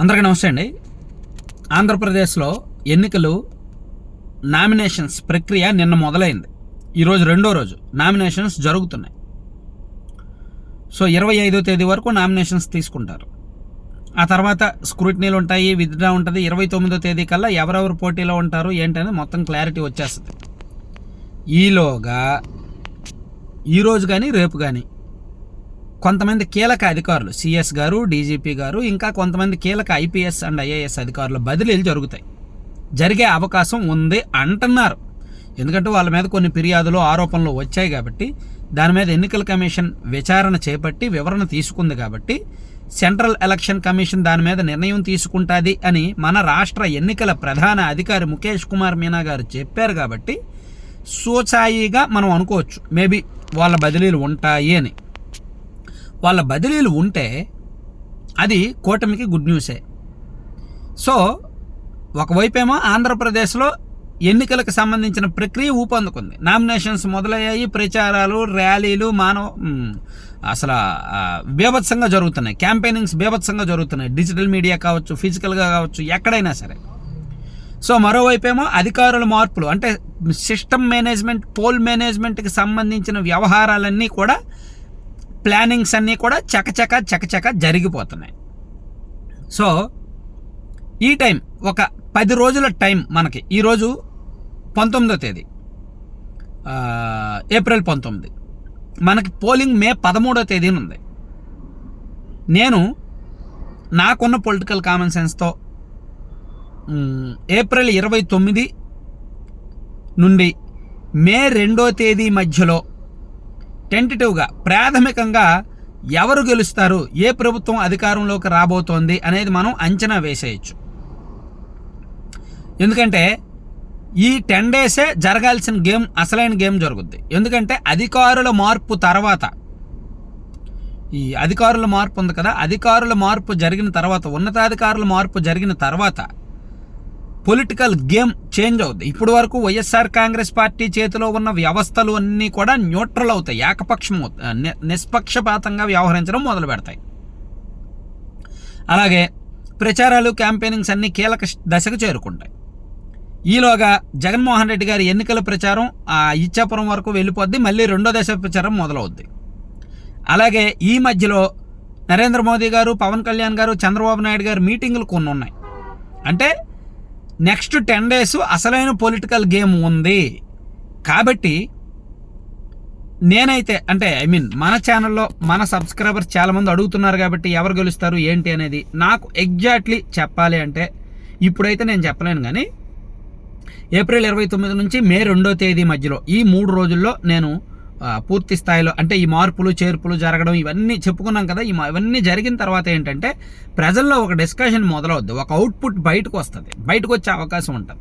అందరికీ నమస్తే అండి. ఆంధ్రప్రదేశ్లో ఎన్నికలు నామినేషన్స్ ప్రక్రియ నిన్న మొదలైంది. ఈరోజు రెండో రోజు నామినేషన్స్ జరుగుతున్నాయి. సో ఇరవై ఐదో తేదీ వరకు నామినేషన్స్ తీసుకుంటారు. ఆ తర్వాత స్క్రూటినీలు ఉంటాయి విత్డ్రా ఉంటుంది. ఇరవై తొమ్మిదో తేదీ కల్లా ఎవరెవరు పోటీలో ఉంటారు ఏంటనేది మొత్తం క్లారిటీ వచ్చేస్తుంది. ఈలోగా ఈరోజు కానీ రేపు కానీ కొంతమంది కీలక అధికారులు సిఎస్ గారు డీజీపీ గారు ఇంకా కొంతమంది కీలక ఐపీఎస్ అండ్ ఐఏఎస్ అధికారుల బదిలీలు జరుగుతాయి. జరిగే అవకాశం ఉంది అంటున్నారు. ఎందుకంటే వాళ్ళ మీద కొన్ని ఫిర్యాదులు ఆరోపణలు వచ్చాయి కాబట్టి దాని మీద ఎన్నికల కమిషన్ విచారణ చేపట్టి వివరణ తీసుకుంది కాబట్టి సెంట్రల్ ఎలక్షన్ కమిషన్ దాని మీద నిర్ణయం తీసుకుంటుంది అని మన రాష్ట్ర ఎన్నికల ప్రధాన అధికారి ముఖేష్ కుమార్ మీనా గారు చెప్పారు కాబట్టి సూచాయిగా మనం అనుకోవచ్చు. మేబీ వాళ్ళ బదిలీలు ఉంటాయి అని. వాళ్ళ బదిలీలు ఉంటే అది కూటమికి గుడ్ న్యూసే సో ఒకవైపేమో ఆంధ్రప్రదేశ్లో ఎన్నికలకు సంబంధించిన ప్రక్రియ ఊపందుకుంది. నామినేషన్స్ మొదలయ్యాయి ప్రచారాలు ర్యాలీలు మానవ అసలు బీభత్సంగా జరుగుతున్నాయి. క్యాంపెయినింగ్స్ బీభత్సంగా జరుగుతున్నాయి. డిజిటల్ మీడియా కావచ్చు ఫిజికల్గా కావచ్చు ఎక్కడైనా సరే. సో మరోవైపేమో అధికారుల మార్పులు అంటే సిస్టమ్ మేనేజ్మెంట్ పోల్ మేనేజ్మెంట్కి సంబంధించిన వ్యవహారాలన్నీ కూడా ప్లానింగ్స్ అన్నీ కూడా చకచక చకచక జరిగిపోతున్నాయి. సో ఈ టైం ఒక పది రోజుల టైం మనకి. ఈరోజు పంతొమ్మిదో తేదీ. ఏప్రిల్ పంతొమ్మిది. మనకి పోలింగ్ మే పదమూడో తేదీన ఉంది. నేను నాకున్న పొలిటికల్ కామన్ సెన్స్తో ఏప్రిల్ ఇరవై తొమ్మిది నుండి మే రెండో తేదీ మధ్యలో టెంటిటివ్గా ప్రాథమికంగా ఎవరు గెలుస్తారు ఏ ప్రభుత్వం అధికారంలోకి రాబోతోంది అనేది మనం అంచనా వేసేయచ్చు. ఎందుకంటే ఈ టెన్ డేసే జరగాల్సిన గేమ్ అసలైన గేమ్ జరుగుద్ది. ఎందుకంటే అధికారుల మార్పు తర్వాత ఈ అధికారుల మార్పు ఉంది కదా అధికారుల మార్పు జరిగిన తర్వాత ఉన్నతాధికారుల మార్పు జరిగిన తర్వాత పొలిటికల్ గేమ్ చేంజ్ అవుద్ది. ఇప్పుడు వరకు వైఎస్ఆర్ కాంగ్రెస్ పార్టీ చేతిలో ఉన్న వ్యవస్థలు అన్నీ కూడా న్యూట్రల్ అవుతాయి. ఏకపక్షం ని- నిష్పక్షపాతంగా వ్యవహరించడం మొదలు పెడతాయి. అలాగే ప్రచారాలు క్యాంపెయినింగ్స్ అన్ని కీలక దశకు చేరుకుంటాయి. ఈలోగా జగన్మోహన్ రెడ్డి గారి ఎన్నికల ప్రచారం ఆ ఇచ్చాపురం వరకు వెళ్ళిపోద్ది. మళ్ళీ రెండో దశ ప్రచారం మొదలవుద్ది. అలాగే ఈ మధ్యలో నరేంద్ర మోదీ గారు పవన్ కళ్యాణ్ గారు చంద్రబాబు నాయుడు గారు మీటింగులు కొన్ని ఉన్నాయి అంటే నెక్స్ట్ టెన్ డేస్ అసలైన పొలిటికల్ గేమ్ ఉంది. కాబట్టి నేనైతే అంటే ఐ మీన్ మన ఛానల్లో మన సబ్స్క్రైబర్స్ చాలామంది అడుగుతున్నారు కాబట్టి ఎవరు గెలుస్తారు ఏంటి అనేది నాకు ఎగ్జాక్ట్లీ చెప్పాలి అంటే ఇప్పుడైతే నేను చెప్పలేను కానీ ఏప్రిల్ ఇరవై తొమ్మిది నుంచి మే రెండో తేదీ మధ్యలో ఈ మూడు రోజుల్లో నేను పూర్తి స్థాయిలో అంటే ఈ మార్పులు చేర్పులు జరగడం ఇవన్నీ చెప్పుకున్నాం కదా. ఈ ఇవన్నీ జరిగిన తర్వాత ఏంటంటే ప్రజల్లో ఒక డిస్కషన్ మొదలవుద్ది. ఒక అవుట్పుట్ బయటకు వస్తుంది. బయటకు వచ్చే అవకాశం ఉంటుంది.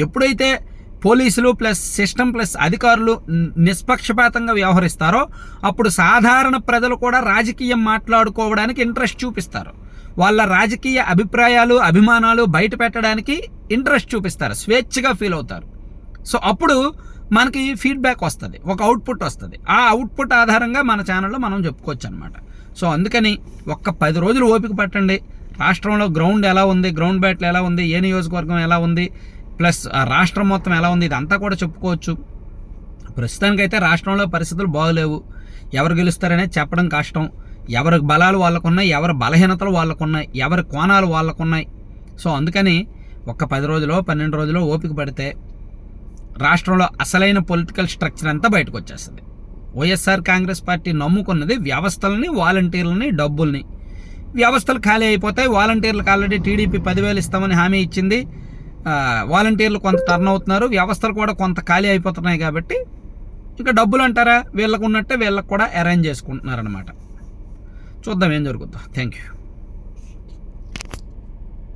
ఎప్పుడైతే పోలీసులు ప్లస్ సిస్టమ్ ప్లస్ అధికారులు నిష్పక్షపాతంగా వ్యవహరిస్తారో అప్పుడు సాధారణ ప్రజలు కూడా రాజకీయం మాట్లాడుకోవడానికి ఇంట్రెస్ట్ చూపిస్తారు. వాళ్ళ రాజకీయ అభిప్రాయాలు అభిమానాలు బయట పెట్టడానికి ఇంట్రెస్ట్ చూపిస్తారు. స్వేచ్ఛగా ఫీల్ అవుతారు. సో అప్పుడు మనకి ఫీడ్బ్యాక్ వస్తుంది ఒక అవుట్పుట్ వస్తుంది. ఆ అవుట్పుట్ ఆధారంగా మన ఛానల్లో మనం చెప్పుకోవచ్చు అనమాట సో అందుకని ఒక్క పది రోజులు ఓపిక పట్టండి. రాష్ట్రంలో గ్రౌండ్ ఎలా ఉంది గ్రౌండ్ బ్యాట్లు ఎలా ఉంది ఏ నియోజకవర్గం ఎలా ఉంది ప్లస్ ఆ రాష్ట్రం మొత్తం ఎలా ఉంది ఇదంతా కూడా చెప్పుకోవచ్చు. ప్రస్తుతానికైతే రాష్ట్రంలో పరిస్థితులు బాగలేవు. ఎవరు గెలుస్తారనే చెప్పడం కష్టం. ఎవరి బలాలు వాళ్ళకున్నాయి ఎవరి బలహీనతలు వాళ్ళకున్నాయి ఎవరి కోణాలు వాళ్ళకున్నాయి. సో అందుకని ఒక్క పది రోజులో పన్నెండు రోజులో ఓపిక పడితే రాష్ట్రంలో అసలైన పొలిటికల్ స్ట్రక్చర్ అంతా బయటకు వచ్చేస్తుంది. వైఎస్ఆర్ కాంగ్రెస్ పార్టీ నమ్ముకున్నది వ్యవస్థలని వాలంటీర్లని డబ్బుల్ని. వ్యవస్థలు ఖాళీ అయిపోతాయి. వాలంటీర్లకు ఆల్రెడీ టీడీపీ పదివేలు ఇస్తామని హామీ ఇచ్చింది. వాలంటీర్లు కొంత టర్న్ అవుతున్నారు. వ్యవస్థలు కూడా కొంత ఖాళీ అయిపోతున్నాయి కాబట్టి ఇంకా డబ్బులు అంటారా? వీళ్ళకు ఉన్నట్టే వీళ్ళకు కూడా అరేంజ్ చేసుకుంటున్నారనమాట చూద్దాం ఏం జరుగుతుందో థ్యాంక్ యూ